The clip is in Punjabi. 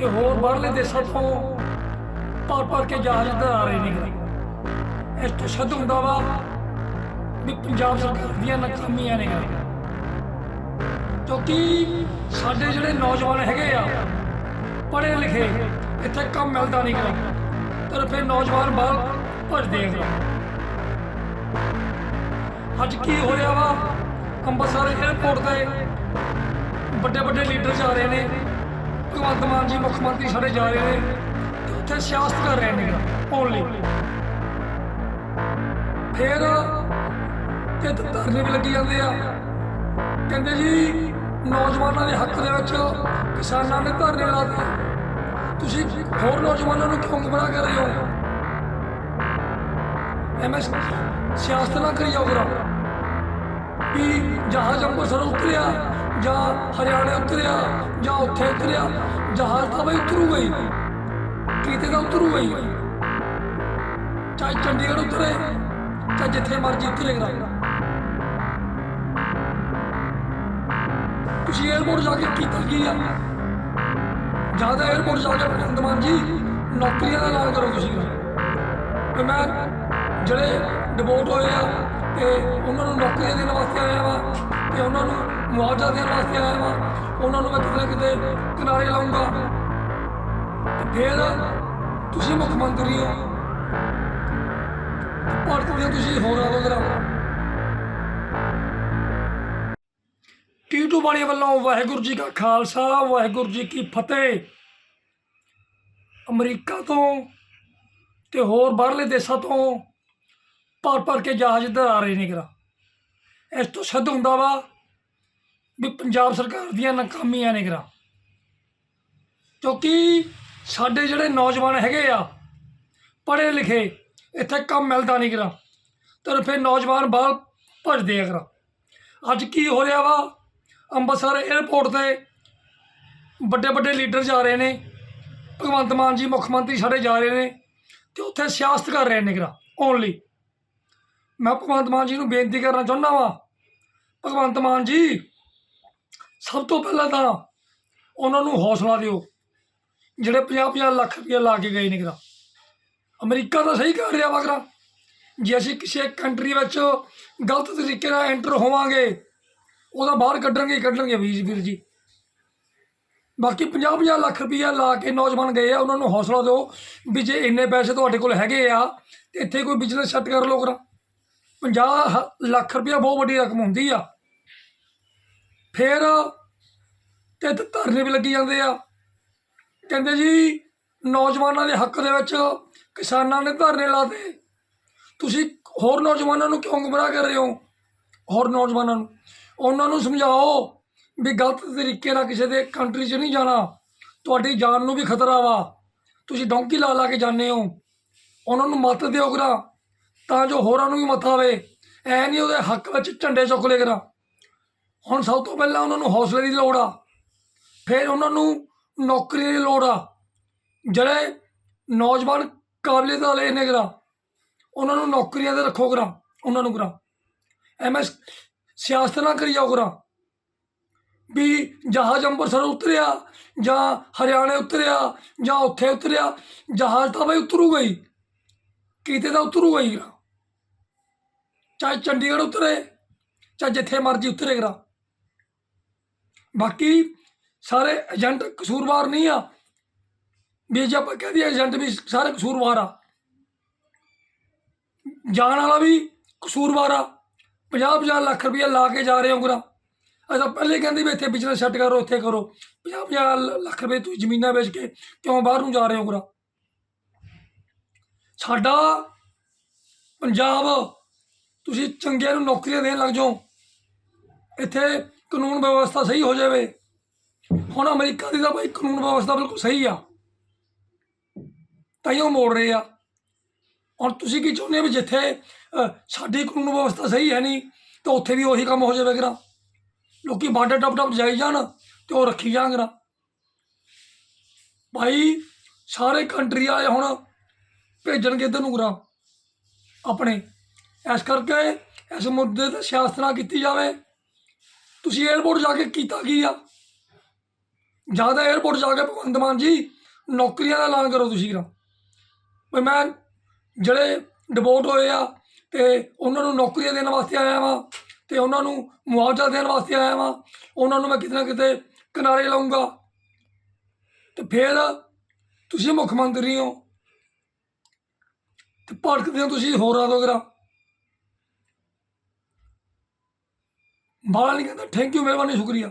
ਤੇ ਹੋਰ ਬਾਹਰਲੇ ਦੇਸ਼ਾਂ ਤੋਂ ਪਰ ਪਰ ਕੇ ਜਹਾਜ਼ ਇੱਧਰ ਆ ਰਹੇ ਨੇ ਇਸ ਤੋਂ ਸ਼ੱਦ ਹੁੰਦਾ ਵਾ ਵੀ ਪੰਜਾਬ ਸਰਕਾਰ ਦੀਆਂ ਨਾਕਾਮੀਆਂ ਨੇ ਕਿਉਂਕਿ ਸਾਡੇ ਜਿਹੜੇ ਨੌਜਵਾਨ ਹੈਗੇ ਆ, ਪੜ੍ਹੇ ਲਿਖੇ, ਇੱਥੇ ਕੰਮ ਮਿਲਦਾ ਨਹੀਂ ਗਾ ਤੇ ਫਿਰ ਨੌਜਵਾਨ ਬਾਹਰ ਭੱਜਦੇ ਆ ਅੱਜ ਕੀ ਹੋ ਰਿਹਾ ਵਾ? ਅੰਮ੍ਰਿਤਸਰ 에ਅਰਪੋਰਟ ਤੇ ਵੱਡੇ ਵੱਡੇ ਲੀਡਰ ਜਾ ਰਹੇ ਨੇ। ਭਗਵੰਤ ਮਾਨ ਜੀ ਮੁੱਖ ਮੰਤਰੀ ਸਾਡੇ ਜਾ ਰਹੇ ਨੇ। ਤੇ ਉੱਥੇ ਸਿਆਸਤ ਕਰ ਰਹੇ ਨੇ ਓਨਲੀ ਫਿਰ ਤੇ ਧਰਨੇ ਵੀ ਲੱਗੀ ਜਾਂਦੇ ਆ। ਕਹਿੰਦੇ ਜੀ, ਨੌਜਵਾਨਾਂ ਦੇ ਹੱਕ ਦੇ ਵਿੱਚ ਕਿਸਾਨਾਂ ਨੇ ਧਰਨੇ ਲਾਤੇ ਤੁਸੀਂ ਹੋਰ ਨੌਜਵਾਨਾਂ ਨੂੰ ਕਿਉਂ ਗੁੰਮਰਾਹ ਕਰ ਰਹੇ ਹੋ? ਐਮਐਸ ਸਿਆਸਤ ਨਾ ਕਰੀ ਜਾਓ ਜਰਾ। ਵੀ ਜਹਾਜ਼ ਅੰਮ੍ਰਿਤਸਰ ਉਤਰਿਆ ਜਾਂ ਹਰਿਆਣੇ ਉਤਰਿਆ ਜਾਂ ਉੱਥੇ ਉਤਰਿਆ, ਜਹਾਜ਼ ਤਾਂ ਬਈ ਉਤਰੂ ਗਈ ਕਿਤੇ ਤਾਂ ਉਤਰੂ ਗਈ ਚਾਹੇ ਚੰਡੀਗੜ੍ਹ ਉਤਰੇ, ਚਾਹੇ ਜਿੱਥੇ ਮਰਜ਼ੀ ਉਤਰੇਗਾ ਤੁਸੀਂ 에어ਪੋਰਟ ਜਾ ਕੇ ਕੀਤਾ ਕੀ ਆ? ਜ਼ਿਆਦਾ 에어ਪੋਰਟ ਜਾ ਕੇ ਅੰਦਮਾਨ ਜੀ, ਨੌਕਰੀਆਂ ਦਾ ਐਲਾਨ ਕਰੋ ਤੁਸੀਂ। ਤੇ ਮੈਂ ਜਿਹੜੇ ਡਿਵੋਟ ਹੋਏ ਆ, ਤੇ ਉਹਨਾਂ ਨੂੰ ਨੌਕਰੀਆਂ ਦੇਣ ਵਾਸਤੇ ਆਇਆ ਵਾ, ਤੇ ਉਹਨਾਂ ਨੂੰ ਮੁਆਵਜ਼ਾ ਦੇਣ ਵਾਸਤੇ ਆਇਆ ਵਾ। ਉਹਨਾਂ ਨੂੰ ਮੈਂ ਕਿਤੇ ਨਾ ਕਿਤੇ ਕਿਨਾਰੇ ਲਾਉਂਗਾ ਫਿਰ ਤੁਸੀਂ ਮੁੱਖ ਮੰਤਰੀ ਹੋ। ਭਾਰਤ ਦੇ ਤੁਸੀਂ ਹੋਰ ਆਗੋ ਜਰਾ। ਟੀਟੂ ਬਾਣੀ ਵੱਲੋਂ ਵਾਹਿਗੁਰੂ ਜੀ ਕਾ ਖਾਲਸਾ, ਵਾਹਿਗੁਰੂ ਜੀ ਕੀ ਫਤਿਹ। ਅਮਰੀਕਾ ਤੋਂ ਤੇ ਹੋਰ ਬਾਹਰਲੇ ਦੇਸ਼ਾਂ ਤੋਂ ਭਰ ਭਰ ਕੇ ਜਹਾਜ਼ ਇੱਧਰ ਆ ਰਹੇ ਨੇ ਕਿਰਾ। ਇਸ ਤੋਂ ਸਿੱਧ ਹੁੰਦਾ ਵਾ ਵੀ ਪੰਜਾਬ ਸਰਕਾਰ ਦੀਆਂ ਨਾਕਾਮੀਆਂ ਨੇ ਕਿਰਾ। ਕਿਉਂਕਿ ਸਾਡੇ ਜਿਹੜੇ ਨੌਜਵਾਨ ਹੈਗੇ ਆ, ਪੜ੍ਹੇ ਲਿਖੇ, ਇੱਥੇ ਕੰਮ ਮਿਲਦਾ ਨਹੀਂ ਕਿਰਾ। ਤੇ ਫਿਰ ਨੌਜਵਾਨ ਬਾਹਰ ਭੱਜਦੇ ਆ ਕਿਰਾ। ਅੱਜ ਕੀ ਹੋ ਰਿਹਾ ਵਾ? ਅੰਮ੍ਰਿਤਸਰ 에ਅਰਪੋਰਟ ਤੇ ਵੱਡੇ ਵੱਡੇ ਲੀਡਰ ਜਾ ਰਹੇ ਨੇ। ਭਗਵੰਤ ਮਾਨ ਜੀ ਮੁੱਖ ਮੰਤਰੀ ਸਾਡੇ ਜਾ ਰਹੇ ਨੇ ਤੇ ਉੱਥੇ ਸਿਆਸਤ ਕਰ ਰਹੇ ਨੇ ਕਿਰਾ ਓਨਲੀ ਮੈਂ ਭਗਵੰਤ ਮਾਨ ਜੀ ਨੂੰ ਬੇਨਤੀ ਕਰਨਾ ਚਾਹੁੰਦਾ ਵਾਂ। ਭਗਵੰਤ ਮਾਨ ਜੀ ਸਭ ਤੋਂ ਪਹਿਲਾਂ ਤਾਂ ਉਹਨਾਂ ਨੂੰ ਹੌਸਲਾ ਦਿਓ। ਜਿਹੜੇ 50-50 ਲੱਖ ਰੁਪਏ ਲਾ ਕੇ ਗਏ ਨੇ ਕਿਰਾ ਅਮਰੀਕਾ ਤਾਂ ਸਹੀ ਕਰ ਰਿਹਾ ਵਾ ਕਿਰਾ ਜੇ ਅਸੀਂ ਕਿਸੇ ਕੰਟਰੀ ਵਿੱਚ ਗਲਤ ਤਰੀਕੇ ਨਾਲ ਐਂਟਰ ਹੋਵਾਂਗੇ, ਉਹਦਾ ਬਾਹਰ ਕੱਢਣਗੇ ਹੀ ਕੱਢਣਗੇ ਵੀਰ ਵੀਰ ਜੀ। ਬਾਕੀ 50-50 ਲੱਖ ਰੁਪਈਆ ਲਾ ਕੇ ਨੌਜਵਾਨ ਗਏ ਆ, ਉਹਨਾਂ ਨੂੰ ਹੌਸਲਾ ਦਿਓ ਵੀ ਜੇ ਇੰਨੇ ਪੈਸੇ ਤੁਹਾਡੇ ਕੋਲ ਹੈਗੇ ਆ, ਤੇ ਇੱਥੇ ਕੋਈ ਬਿਜ਼ਨਸ ਸੈੱਟ ਕਰ ਲਓ ਕਰਾ। 50 ਲੱਖ ਰੁਪਈਆ ਬਹੁਤ ਵੱਡੀ ਰਕਮ ਹੁੰਦੀ ਆ। ਫਿਰ ਤੇ ਧਰਨੇ ਵੀ ਲੱਗੀ ਜਾਂਦੇ ਆ। ਕਹਿੰਦੇ ਜੀ, ਨੌਜਵਾਨਾਂ ਦੇ ਹੱਕ ਦੇ ਵਿੱਚ ਕਿਸਾਨਾਂ ਨੇ ਧਰਨੇ ਲਾਤੇ ਤੁਸੀਂ ਹੋਰ ਨੌਜਵਾਨਾਂ ਨੂੰ ਕਿਉਂ ਗੁੰਮਰਾਹ ਕਰ ਰਹੇ ਹੋ? ਹੋਰ ਨੌਜਵਾਨਾਂ ਨੂੰ। ਉਹਨਾਂ ਨੂੰ ਸਮਝਾਓ ਵੀ ਗਲਤ ਤਰੀਕੇ ਨਾਲ ਕਿਸੇ ਦੇ ਕੰਟਰੀ 'ਚ ਨਹੀਂ ਜਾਣਾ। ਤੁਹਾਡੀ ਜਾਨ ਨੂੰ ਵੀ ਖਤਰਾ ਵਾ। ਤੁਸੀਂ ਡੌਂਕੀ ਲਾ ਲਾ ਕੇ ਜਾਂਦੇ ਹੋ। ਉਹਨਾਂ ਨੂੰ ਮਤ ਦਿਓ ਕਰਾ, ਤਾਂ ਜੋ ਹੋਰਾਂ ਨੂੰ ਵੀ ਮਤ ਆਵੇ। ਐ ਨਹੀਂ ਉਹਦੇ ਹੱਕ ਵਿੱਚ ਝੰਡੇ ਚੁੱਕ ਲੈ ਕਰਾ। ਹੁਣ ਸਭ ਤੋਂ ਪਹਿਲਾਂ ਉਹਨਾਂ ਨੂੰ ਹੌਸਲੇ ਦੀ ਲੋੜ ਆ। ਫਿਰ ਉਹਨਾਂ ਨੂੰ ਨੌਕਰੀ ਦੀ ਲੋੜ ਆ। ਜਿਹੜੇ ਨੌਜਵਾਨ ਕਾਬਲੀਅਤ ਵਾਲੇ ਨੇ ਕਰਾ ਉਹਨਾਂ ਨੂੰ ਨੌਕਰੀਆਂ ਤੇ ਰੱਖੋ ਕਰਾ, ਉਹਨਾਂ ਨੂੰ ਕਰਾ। ਐਮਐਸ ਸਿਆਸਤ ਨਾ ਕਰੀ ਜਾਓ ਕਰਾ। ਵੀ ਜਹਾਜ਼ ਅੰਮ੍ਰਿਤਸਰ ਉਤਰਿਆ, ਜਾਂ ਹਰਿਆਣੇ ਉਤਰਿਆ, ਜਾਂ ਉੱਥੇ ਉਤਰਿਆ, ਜਹਾਜ਼ ਤਾਂ ਬਈ ਉਤਰੂਗਾ ਹੀ ਕਿਤੇ ਤਾਂ ਉਤਰੂਗਾ ਹੀ ਚਾਹੇ ਚੰਡੀਗੜ੍ਹ ਉਤਰੇ, ਚਾਹੇ ਜਿੱਥੇ ਮਰਜ਼ੀ ਉਤਰੇ ਕਰਾ। ਬਾਕੀ ਸਾਰੇ ਏਜੰਟ ਕਸੂਰਵਾਰ ਨਹੀਂ ਆ। ਵੀ ਜੇ ਆਪਾਂ ਕਹਦੇ ਏਜੰਟ ਵੀ ਸਾਰੇ ਕਸੂਰਵਾਰ ਆ। ਜਾਣ ਵਾਲਾ ਵੀ ਕਸੂਰਵਾਰ ਆ। 50-50 ਲੱਖ ਰੁਪਏ ਲਾ ਕੇ ਜਾ ਰਹੇ ਹੋ ਗੁਰਾ ਅਸਾਂ ਪਹਿਲੇ ਕਹਿੰਦੇ ਵੀ ਇੱਥੇ ਬਿਜ਼ਨਸ ਸੈੱਟ ਕਰੋ, ਇੱਥੇ ਕਰੋ। 50-50 ਲੱਖ ਰੁਪਏ ਤੁਸੀਂ ਜ਼ਮੀਨਾਂ ਵੇਚ ਕੇ ਕਿਉਂ ਬਾਹਰ ਨੂੰ ਜਾ ਰਹੇ ਹੋ ਗੁਰਾ ਸਾਡਾ ਪੰਜਾਬ, ਤੁਸੀਂ ਚੰਗਿਆਂ ਨੂੰ ਨੌਕਰੀਆਂ ਦੇਣ ਲੱਗ ਜਾਓ। ਇੱਥੇ ਕਾਨੂੰਨ ਵਿਵਸਥਾ ਸਹੀ ਹੋ ਜਾਵੇ। ਹੁਣ ਅਮਰੀਕਾ ਦੀ ਤਾਂ ਬਾਈ ਕਾਨੂੰਨ ਵਿਵਸਥਾ ਬਿਲਕੁਲ ਸਹੀ ਆ। ਤਾਂ ਹੀ ਉਹ ਮੋੜ ਰਹੇ ਆ। ਹੁਣ ਤੁਸੀਂ ਕੀ ਚਾਹੁੰਦੇ ਹੋ ਵੀ ਜਿੱਥੇ ਸਾਡੀ ਕਾਨੂੰਨ ਵਿਵਸਥਾ ਸਹੀ ਹੈ ਨਹੀਂ, ਤਾਂ ਉੱਥੇ ਵੀ ਉਹੀ ਕੰਮ ਹੋ ਜਾਵੇ ਕਰਾ। ਲੋਕੀ ਬਾਰਡਰ ਟੱਪ ਟੱਪ ਜਾਈ ਜਾਣ ਤੇ ਉਹ ਰੱਖੀ ਜਾਣਗੇ ਭਾਈ ਸਾਰੇ ਕੰਟਰੀ ਵਾਲੇ ਹੁਣ ਭੇਜਣਗੇ ਇੱਧਰ ਨੂੰ ਕਰਾ। ਆਪਣੇ। ਇਸ ਕਰਕੇ ਇਸ ਮੁੱਦੇ ਤੇ ਸਿਆਸਤ ਨਾ ਕੀਤੀ ਜਾਵੇ। ਤੁਸੀਂ 에어ਪੋਰਟ ਜਾ ਕੇ ਕੀਤਾ ਕੀ ਆ? ਜਾਂ ਤਾਂ 에어ਪੋਰਟ ਜਾ ਕੇ ਭਗਵੰਤ ਮਾਨ ਜੀ ਨੌਕਰੀਆਂ ਦਾ ਐਲਾਨ ਕਰੋ ਤੁਸੀਂ ਨਾ ਵੀ ਮੈਂ ਜਿਹੜੇ ਡਿਪੋਰਟ ਹੋਏ ਆ ਤੇ ਉਹਨਾਂ ਨੂੰ ਨੌਕਰੀਆਂ ਦੇਣ ਵਾਸਤੇ ਆਇਆ ਵਾਂ ਤੇ ਉਹਨਾਂ ਨੂੰ ਮੁਆਵਜ਼ਾ ਦੇਣ ਵਾਸਤੇ ਆਇਆ ਵਾਂ, ਉਹਨਾਂ ਨੂੰ ਮੈਂ ਕਿਤੇ ਨਾ ਕਿਤੇ ਕਿਨਾਰੇ ਲਾਉਂਗਾ ਤੇ ਫਿਰ ਤੁਸੀਂ ਮੁੱਖ ਮੰਤਰੀ ਹੋ ਤੇ ਭੜਕਦੇ ਹੋ ਤੁਸੀਂ ਹੋਰਾਂ ਤੋਂ ਗਰਾ ਬਾਲਾ ਨਹੀਂ ਕਹਿੰਦਾ ਥੈਂਕ ਯੂ ਮਿਹਰਬਾਨੀ ਸ਼ੁਕਰੀਆ।